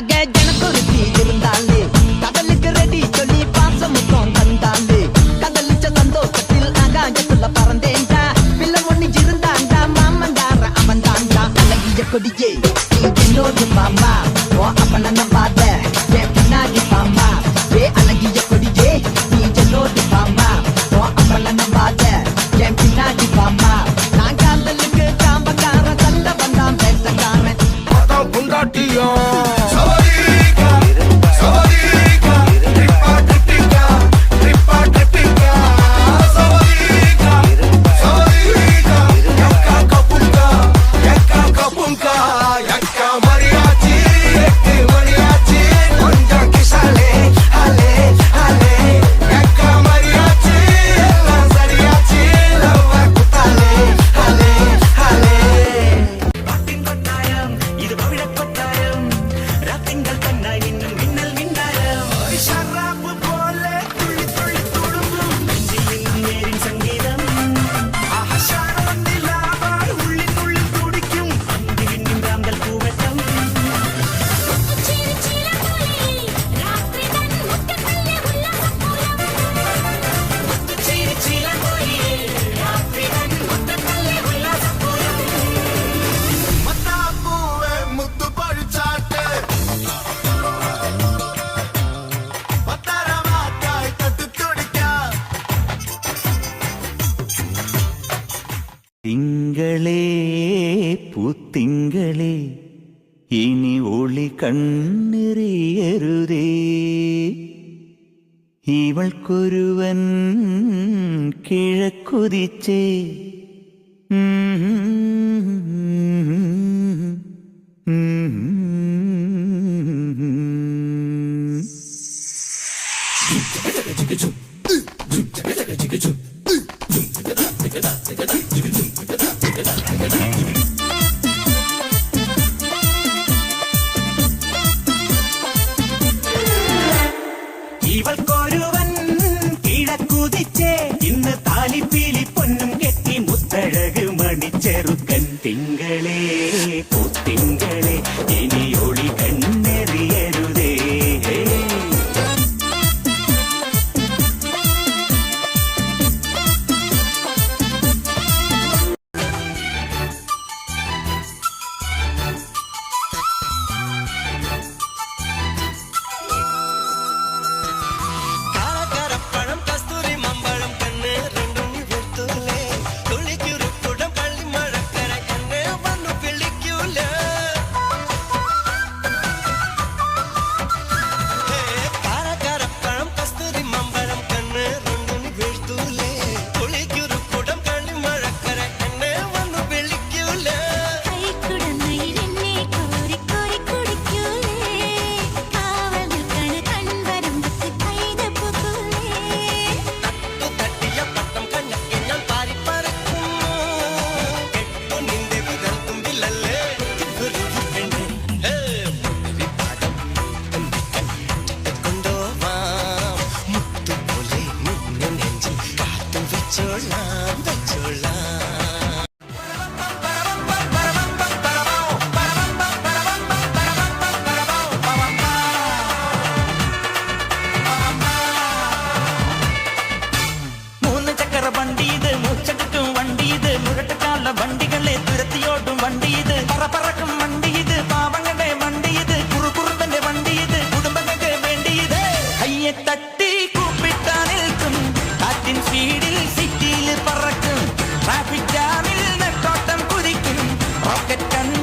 மக ஜனக்குருத்தி இருந்தாலே கடலுக்கு ரெடி சொல்லி பாசமுத்தம் தந்தாலே கதலிச்ச சந்தோஷத்தில் ஆகாயத்துல பறந்தேன்டா. பிள்ளை ஒண்ணு இருந்தாண்டா மாமங்கார அவன் தாண்டா அழகிய கொடியே நீ என்னோடு மாமா ஓ அப்பன நம்பாத തിങ്കളേ പുത്തിങ്കളേ ഇനി ഒളി കണ്ണെറിയരുതേ. ഇവൾക്കൊരുവൻ കിഴക്കുതിച്ചേ. ഇവൾക്കൊരുവൻ കിഴക്കുതിച്ചേ ഇന്ന് താലിപ്പീലി പൊന്നും കെട്ടി മുത്തഴക് മണിച്ചെറുക്കൻ. തിങ്കളേ പൂത്തിങ്കളേ ഇനി can